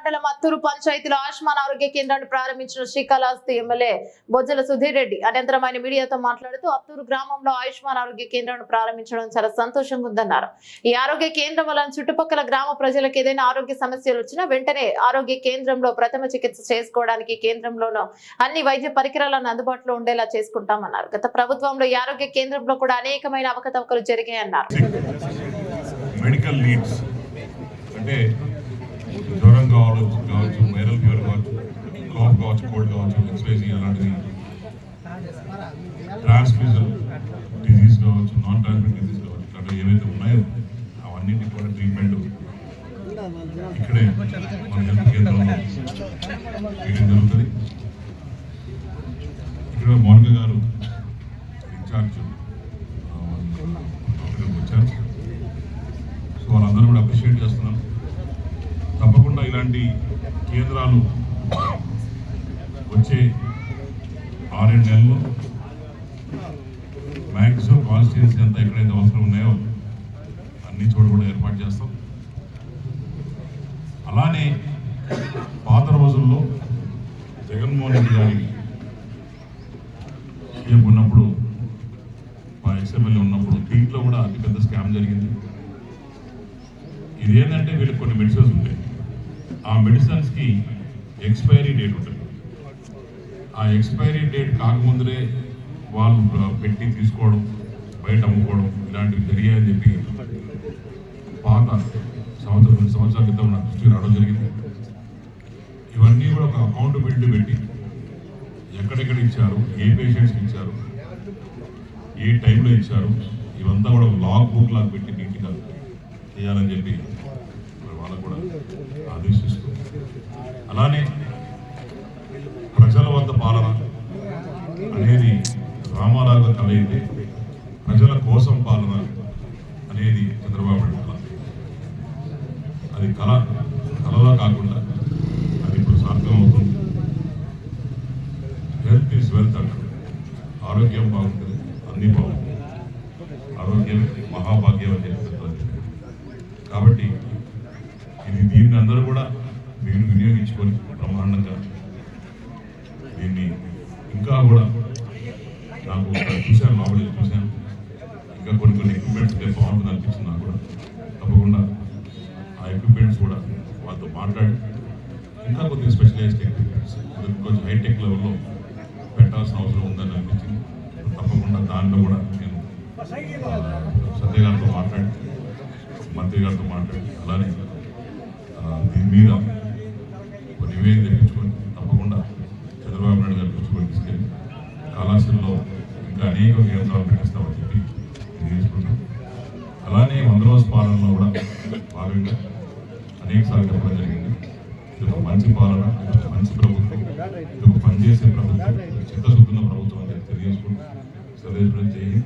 మండలం అత్తూరు పంచాయతీలో ఆయుష్మాన్ ఆరోగ్య కేంద్రాన్ని ప్రారంభించిన శ్రీకాళహస్తి ఎమ్మెల్యే బొజ్జల సుధీర్ రెడ్డి అనంతరం ఆయన మీడియాతో మాట్లాడుతూ అత్తూరు గ్రామంలో ఆయుష్మాన్ ఆరోగ్య కేంద్రాన్ని ప్రారంభించడం చాలా సంతోషంగా ఉందన్నారు. ఈ ఆరోగ్య కేంద్రం వలన చుట్టుపక్కల గ్రామ ప్రజలకు ఏదైనా ఆరోగ్య సమస్యలు వచ్చినా వెంటనే ఆరోగ్య కేంద్రంలో ప్రథమ చికిత్స చేసుకోవడానికి కేంద్రంలోనూ అన్ని వైద్య పరికరాలను అందుబాటులో ఉండేలా చేసుకుంటామన్నారు. గత ప్రభుత్వంలో ఈ ఆరోగ్య కేంద్రంలో కూడా అనేకమైన అవకతవకలు జరిగాయన్నారు. మెడికల్ నీడ్స్ అంటే జ్వరం కావచ్చు కావచ్చు వైరల్ ఫీవర్ కావచ్చు కాఫ్ కావచ్చు కోల్డ్ కావచ్చు ఎక్స్పైజీ అలాంటిది. ట్రాన్స్మిషన్ డిజీజ్ కావచ్చు నాన్ ట్రాన్స్మిట్ డిజీజ్ కావచ్చు అట్లా ఏవైతే ఉన్నాయో అవన్నింటికి కూడా ట్రీట్మెంట్ ఇక్కడే మన హెల్త్ కేంద్రంలో చేయడం జరుగుతుంది. ఇక్కడ మౌనిక గారు ఇలాంటి కేంద్రాలు వచ్చే ఆరేడు నెలల్లో మ్యాక్సిమం కాన్స్టిట్యున్సీ అంతా ఎక్కడైతే అవసరం ఉన్నాయో అన్ని చోట కూడా ఏర్పాటు చేస్తాం. అలానే పాత రోజుల్లో జగన్మోహన్ రెడ్డి గారి సీఎం ఉన్నప్పుడు మా ఎక్స్ఎమ్మెల్యే ఉన్నప్పుడు దీంట్లో కూడా అతిపెద్ద స్కామ్ జరిగింది. ఇదేంటంటే వీళ్ళకి కొన్ని మెడిసిన్స్ ఉంటాయి. ఆ మెడిసిన్స్కి ఎక్స్పైరీ డేట్ ఉంటుంది. ఆ ఎక్స్పైరీ డేట్ కాకముందరే వాళ్ళు పెట్టి తీసుకోవడం బయట అమ్ముకోవడం ఇలాంటివి జరిగాయని చెప్పి పాత సంవత్సరం రెండు సంవత్సరాల క్రితం నా దృష్టికి రావడం జరిగింది. ఇవన్నీ కూడా ఒక అకౌంటబిలిటీ పెట్టి ఎక్కడెక్కడ ఇచ్చారు ఏ పేషెంట్స్కి ఇచ్చారు ఏ టైంలో ఇచ్చారు ఇవంతా కూడా లాగ్ బుక్ లాగా పెట్టి నీట్గా చేయాలని చెప్పి ఆదేశిస్తూ అలానే ప్రజల వద్ద పాలన అనేది రామారావు కళ అయితే ప్రజల కోసం పాలన అనేది చంద్రబాబు నాయుడు కళ అది కళ కళలో కాకుండా అది ఇప్పుడు సార్థం అవుతుంది హెల్త్ ఈజ్ వెల్త్ అంటారు. ఆరోగ్యం బాగుంటుంది అన్నీ బాగుంటుంది. ఆరోగ్యం మహాభాగ్యం అని చెప్పి కాబట్టి దీన్ని అందరూ కూడా దీన్ని వినియోగించుకొని బ్రహ్మాండంగా దీన్ని ఇంకా కూడా నాకు చూశాను మామూలుగా చూశాను. ఇంకా కొన్ని కొన్ని ఎక్విప్మెంట్స్ ఉంటే బాగుంటుంది అనిపిస్తుంది నాకు కూడా. తప్పకుండా ఆ ఎక్విప్మెంట్స్ కూడా వాళ్ళతో మాట్లాడి ఇంకా కొద్దిగా స్పెషలైజ్డ్ ఎక్విప్మెంట్స్ కొంచెం హైటెక్ లెవెల్లో పెట్టాల్సిన అవసరం ఉందని అనిపించింది. తప్పకుండా దాంట్లో కూడా నేను సత్య గారితో మాట్లాడి మంత్రి గారితో మాట్లాడి అలానే దీని మీద ఒక నివేదిక తెప్పించుకొని తప్పకుండా చంద్రబాబు నాయుడు గారు దృష్టికి తీసుకెళ్ళి కళాశాలలో ఇంకా అనేక కేంద్రాలు పెట్టిస్తామని చెప్పి తెలియజేసుకుంటాం అలానే వంద రోజు పాలనలో కూడా భాగంగా అనేక సార్లు చెప్పడం జరిగింది. ఇది ఒక మంచి పాలన ఇది ఒక మంచి ప్రభుత్వం ఇది ఒక పనిచేసే ప్రభుత్వం చిత్తశుద్ధున్న ప్రభుత్వం అని చెప్పి తెలియజేసుకుంటూ సర్వేశ్వరం చేయి